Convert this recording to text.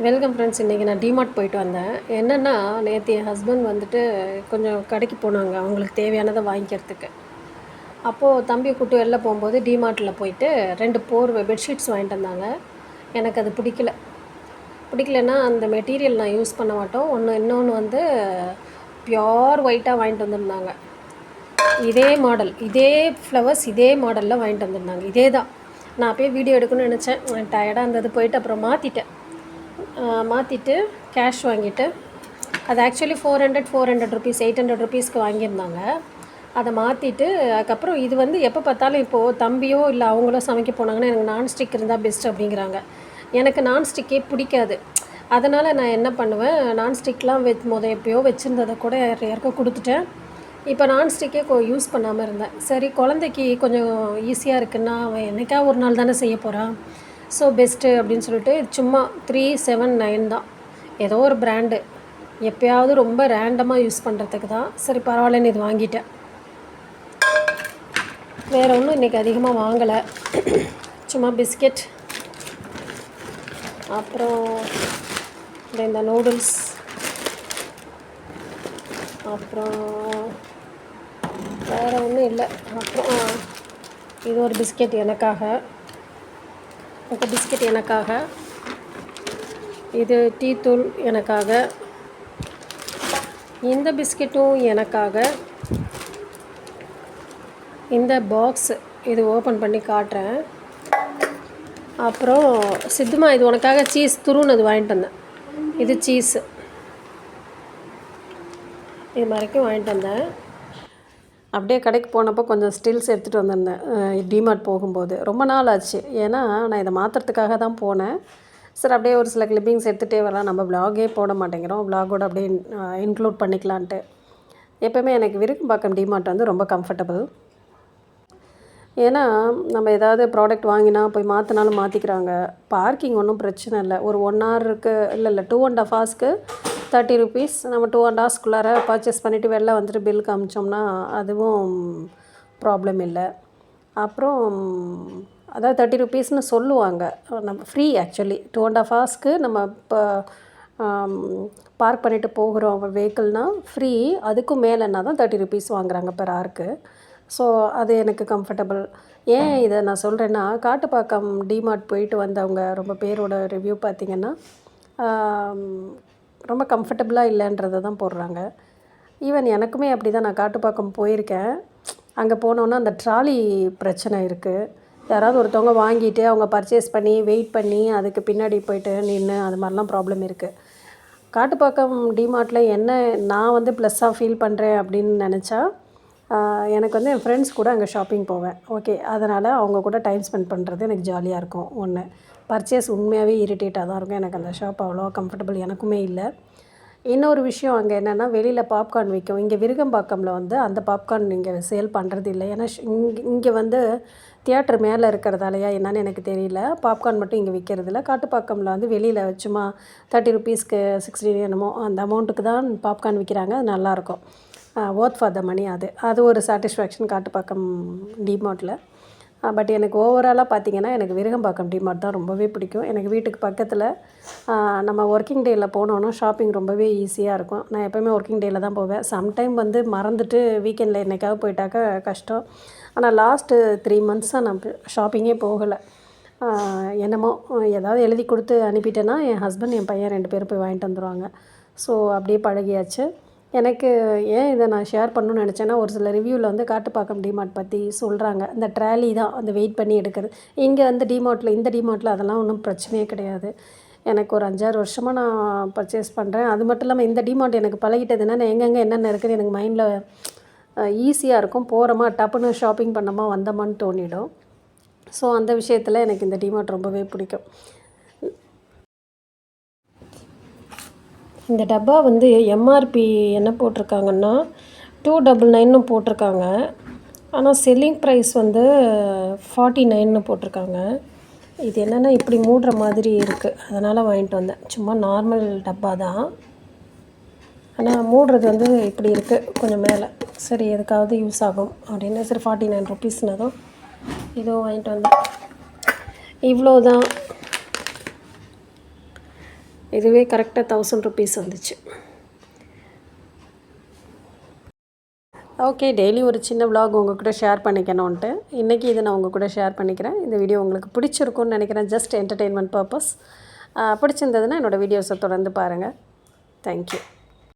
Welcome friends இன்றைக்கி நான் DMart போயிட்டு வந்தேன். என்னென்னா நேற்று என் ஹஸ்பண்ட் வந்துட்டு கொஞ்சம் கடைக்கு போனாங்க. அவங்களுக்கு தேவையானதை வாங்கிக்கிறதுக்கு. அப்போது தம்பியை கூட்டு வெளில போகும்போது டிமார்ட்டில் போயிட்டு ரெண்டு போர்வை பெட்ஷீட்ஸ் வாங்கிட்டு வந்தாங்க. எனக்கு அது பிடிக்கல. பிடிக்கலன்னா அந்த மெட்டீரியல் நான் யூஸ் பண்ண மாட்டோம். ஒன்று இன்னொன்று வந்து பியோர் ஒயிட்டாக வாங்கிட்டு வந்திருந்தாங்க. இதே மாடல் இதே ஃப்ளவர்ஸ் இதே மாடலில் வாங்கிட்டு வந்திருந்தாங்க. இதே தான் நான் அப்போயே வீடியோ எடுக்கணும்னு நினச்சேன். டயர்டாக இருந்தது. போயிட்டு அப்புறம் மாற்றிட்டேன் மாற்றிட்டு கேஷ் வாங்கிட்டு அது actually four hundred four hundred rupees eight hundred ருபீஸ்க்கு வாங்கியிருந்தாங்க. அதை மாற்றிட்டு அதுக்கப்புறம் இது வந்து எப்போ பார்த்தாலும் இப்போது தம்பியோ இல்லை அவங்களோ சமைக்க போனாங்கன்னா எனக்கு நான்ஸ்டிக் இருந்தால் பெஸ்ட் அப்படிங்கிறாங்க. எனக்கு நான்ஸ்டிக்கே பிடிக்காது. அதனால் நான் என்ன பண்ணுவேன் நான்ஸ்டிக்லாம் வெ முத எப்பயோ வச்சுருந்ததை கூட யாருக்கோ கொடுத்துட்டேன். இப்போ நான்ஸ்டிக்கே கொ யூஸ் பண்ணாமல் இருந்தேன். சரி குழந்தைக்கு கொஞ்சம் ஈஸியாக இருக்குன்னா அவன் என்னைக்கா ஒரு நாள் தானே செய்ய போகிறான் ஸோ பெஸ்ட்டு அப்படின்னு சொல்லிட்டு சும்மா த்ரீ செவன் நைன் தான். ஏதோ ஒரு பிராண்டு எப்பயாவது ரொம்ப ரேண்டமாக யூஸ் பண்ணுறதுக்கு தான். சரி பரவாயில்லன்னு இது வாங்கிட்டேன். வேறு ஒன்றும் இன்றைக்கி அதிகமாக வாங்கலை. சும்மா பிஸ்கெட் அப்புறம் இந்த இந்த நூடுல்ஸ் அப்புறம் வேறு ஒன்றும் இல்லை. அப்புறம் இது ஒரு பிஸ்கெட் எனக்காக. இந்த பிஸ்கெட் எனக்காக இது டீ தூள் எனக்காக இந்த பிஸ்கெட்டும் எனக்காக இந்த பாக்ஸ் இது ஓப்பன் பண்ணி காட்டுறேன். அப்புறம் சித்துமா இது உனக்காக சீஸ் துருன்னு வாங்கிட்டு வந்தேன். இது சீஸு. இது வரைக்கும் வாங்கிட்டு வந்தேன். அப்படியே கடைக்கு போனப்போ கொஞ்சம் ஸ்டில்ஸ் எடுத்துகிட்டு வந்திருந்தேன். டிமார்ட் போகும்போது. ரொம்ப நாள் ஆச்சு. ஏன்னா நான் இதை மாற்றுறதுக்காக தான் போனேன். சரி அப்படியே ஒரு சில கிளிப்பிங்ஸ் எடுத்துகிட்டே வரலாம். நம்ம வ்ளாகே போட மாட்டேங்கிறோம். வ்ளாகோட அப்படியே இன்க்ளூட் பண்ணிக்கலான்ட்டு. எப்போயுமே எனக்கு விருக்கம்பாக்கம் டிமார்ட் வந்து ரொம்ப கம்ஃபர்டபுள் ஏன்னா நம்ம ஏதாவது ப்ராடக்ட் வாங்கினா போய் மாற்றினாலும் மாற்றிக்கிறாங்க பார்க்கிங் ஒன்றும் பிரச்சனை இல்லை. ஒரு ஒன் ஹவருக்கு இல்லை இல்லை டூ அண்ட் ஹாஃப் ஹவர்ஸ்க்கு தேர்ட்டி ருபீஸ் நம்ம டூ அண்ட் ஹவர்ஸ்க்குள்ளார பர்ச்சேஸ் பண்ணிவிட்டு வெளில வந்துட்டு பில் காமிச்சோம்னா அதுவும் ப்ராப்ளம் இல்லை. அப்புறம் அதாவது தேர்ட்டி ருபீஸ்னு சொல்லுவாங்க. நம்ம free actually two and half ஹவர்ஸ்க்கு நம்ம இப்போ பார்க் பண்ணிவிட்டு போகிறோம் வெஹிக்கிள்னால் ஃப்ரீ அதுக்கும் மேலேன்னா தான் தேர்ட்டி ருபீஸ் வாங்குறாங்க பெர் ஆருக்கு ஸோ அது எனக்கு கம்ஃபர்டபுள் ஏன் இதை நான் சொல்கிறேன்னா காட்டுப்பாக்கம் டிமார்ட் போயிட்டு வந்தவங்க ரொம்ப பேரோட ரிவ்யூ பார்த்திங்கன்னா ரொம்ப கம்ஃபர்டபுளாக இல்லைன்றதை தான் போடுறாங்க. ஈவன் எனக்குமே அப்படி தான் நான் காட்டுப்பாக்கம் போயிருக்கேன். அங்கே போனோன்னா அந்த ட்ராலி பிரச்சனை இருக்குது யாராவது ஒருத்தவங்க வாங்கிட்டு அவங்க பர்ச்சேஸ் பண்ணி வெயிட் பண்ணி அதுக்கு பின்னாடி போயிட்டு நின்று அது மாதிரிலாம் ப்ராப்ளம் இருக்குது காட்டுப்பாக்கம் டிமார்ட்டில் என்ன நான் வந்து ப்ளஸ்ஸாக ஃபீல் பண்ணுறேன் அப்படின்னு நினச்சா எனக்கு வந்து என் ஃப்ரெண்ட்ஸ் கூட அங்கே ஷாப்பிங் போவேன். ஓகே அதனால் அவங்க கூட டைம் ஸ்பெண்ட் பண்ணுறது எனக்கு ஜாலியாக இருக்கும். ஒன்று பர்ச்சேஸ் உண்மையாகவே இரிட்டேட்டாக தான் இருக்கும். எனக்கு அந்த ஷாப் அவ்வளோ கம்ஃபர்டபுள் எனக்குமே இல்லை. இன்னொரு விஷயம் அங்கே என்னென்னா வெளியில் பாப்கார்ன் விற்கும் இங்கே விருகம்பாக்கமில் வந்து அந்த பாப்கார்ன் இங்கே சேல் பண்ணுறது இல்லை. ஏன்னா இங்கே இங்கே வந்து தியேட்டர் மேலே இருக்கிறதாலையா என்னன்னு எனக்கு தெரியல. பாப்கார்ன் மட்டும் இங்கே விற்கிறதில்ல காட்டுப்பாக்கமில் வந்து வெளியில் சும்மா தேர்ட்டி ருபீஸ்க்கு சிக்ஸ்டி என்னமோ அந்த அமௌண்ட்டுக்கு தான் பாப்கார்ன் விற்கிறாங்க அது நல்லாயிருக்கும் ஓத் ஃபார் த மணி அது. அது ஒரு சாட்டிஸ்ஃபேக்ஷன் காட்டுப்பாக்கம் டிமார்ட்டில் பட் எனக்கு ஓவராலாக பார்த்தீங்கன்னா எனக்கு விருகம்பாக்கம் டிமார்ட் தான் ரொம்பவே பிடிக்கும். எனக்கு வீட்டுக்கு பக்கத்தில் நம்ம ஒர்க்கிங் டேயில் போனோன்னா ஷாப்பிங் ரொம்பவே ஈஸியாக இருக்கும். நான் எப்போயுமே ஒர்க்கிங் டேயில் தான் போவேன். சம்டைம் வந்து மறந்துட்டு வீக்கெண்டில் என்னைக்காவது போயிட்டாக்கா கஷ்டம். ஆனால் லாஸ்ட்டு த்ரீ மந்த்ஸாக நான் ஷாப்பிங்கே போகலை. என்னமோ ஏதாவது எழுதி கொடுத்து அனுப்பிட்டேன்னா என் ஹஸ்பண்ட் என் பையன் ரெண்டு பேரும் போய் வாங்கிட்டு வந்துடுவாங்க ஸோ அப்படியே பழகியாச்சு. எனக்கு ஏன் இதை நான் ஷேர் பண்ணணும்னு நினச்சேன்னா ஒரு சில ரிவ்யூவில் வந்து காட்டுப்பாக்கம் டிமார்ட் பற்றி சொல்கிறாங்க இந்த ட்ராலி தான் அந்த வெயிட் பண்ணி எடுக்கிறது. இங்கே வந்து டிமார்ட்டில் இந்த டிமார்ட்டில் அதெல்லாம் ஒன்றும் பிரச்சனையே கிடையாது. எனக்கு ஒரு அஞ்சாறு வருஷமாக நான் பர்ச்சேஸ் பண்ணுறேன் அது மட்டும் இல்லாமல் இந்த டிமார்ட் எனக்கு பழகிட்டதுன்னா நான் எங்கெங்கே என்னென்ன இருக்குதுன்னு எனக்கு மைண்டில் ஈஸியாக இருக்கும். போகிறோமா டப்புன்னு ஷாப்பிங் பண்ணோமா வந்தோமான்னு தோணிடும். ஸோ அந்த விஷயத்தில் எனக்கு இந்த டிமார்ட் ரொம்பவே பிடிக்கும். இந்த டப்பா வந்து எம்ஆர்பி என்ன போட்டிருக்காங்கன்னா டூ டபுள் நைன்னு போட்டிருக்காங்க. ஆனால் செல்லிங் ப்ரைஸ் வந்து ஃபார்ட்டி நைன்னு போட்டிருக்காங்க. இது என்னென்னா இப்படி மூடுற மாதிரி இருக்குது அதனால் வாங்கிட்டு வந்தேன். சும்மா நார்மல் டப்பா தான். ஆனால் மூடுறது வந்து இப்படி இருக்குது கொஞ்சம் மேலே. சரி எதுக்காவது யூஸ் ஆகும் அப்படின்னு. சரி ஃபார்ட்டி நைன் ருபீஸ்னதும் இதுவும் வாங்கிட்டு வந்தேன். இவ்வளோ தான் இதுவே கரெக்டாக தௌசண்ட் ருபீஸ் வந்துச்சு. ஓகே டெய்லி ஒரு சின்ன விலாக் உங்கள் கூட ஷேர் பண்ணிக்கணுன்ட்டு இன்றைக்கி இதை நான் உங்கள் கூட ஷேர் பண்ணிக்கிறேன். இந்த வீடியோ உங்களுக்கு பிடிச்சிருக்கும்னு நினைக்கிறேன். ஜஸ்ட் என்டர்டெயின்மெண்ட் பர்பஸ் பிடிச்சிருந்ததுன்னா என்னோடய வீடியோஸை தொடர்ந்து பாருங்கள் தேங்க்யூ